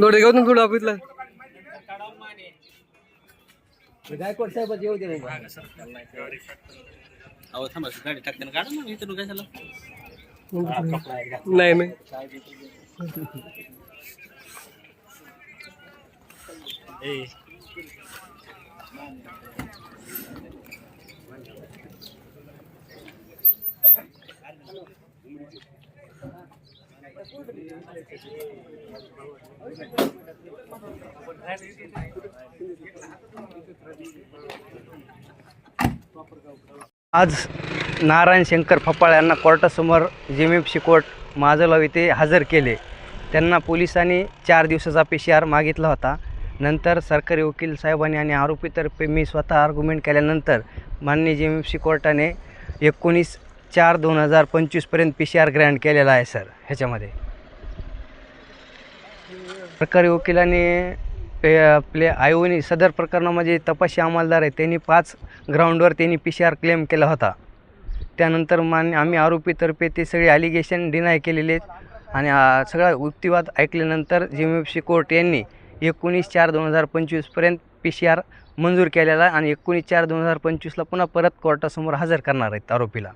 डोळे घेऊन थोडं ऑफिसला गायकवाड साहेबाची येऊ दे अहो थांबा गाडी टाकते काढा ना इथून कशाला. नाही नाही. आज नारायण शंकर फपाळ यांना कोर्टासमोर जेमेपशी कोर्ट माजलगाव येथे हजर केले. त्यांना पोलिसांनी चार दिवसाचा पी सी आर मागितला होता. नंतर सरकारी वकील साहेबांनी आणि आरोपीतर्फे मी स्वतः आर्ग्युमेंट केल्यानंतर माननीय जे कोर्टाने एकोणीस चार दोन हजार पंचवीसपर्यंत पी सी आर ग्रँड केलेला आहे सर ह्याच्यामध्ये. सरकारी वकिलांनी पे आपले आयोनी सदर प्रकरणामध्ये तपासी अंमलदार आहे त्यांनी पाच ग्राउंडवर त्यांनी पी सी आर क्लेम केला होता. त्यानंतर मान आम्ही आरोपीतर्फे ते सगळे ॲलिगेशन डिनाय केलेले आहेत. आणि सगळा युक्तिवाद ऐकल्यानंतर G M F C court यांनी एकोणीस चार दोन हजार पंचवीसपर्यंत पी सी आर मंजूर केलेला आहे आणि एकोणीस चार दोन हजार पंचवीसला पुन्हा परत कोर्टासमोर हजर करणार आहेत आरोपीला.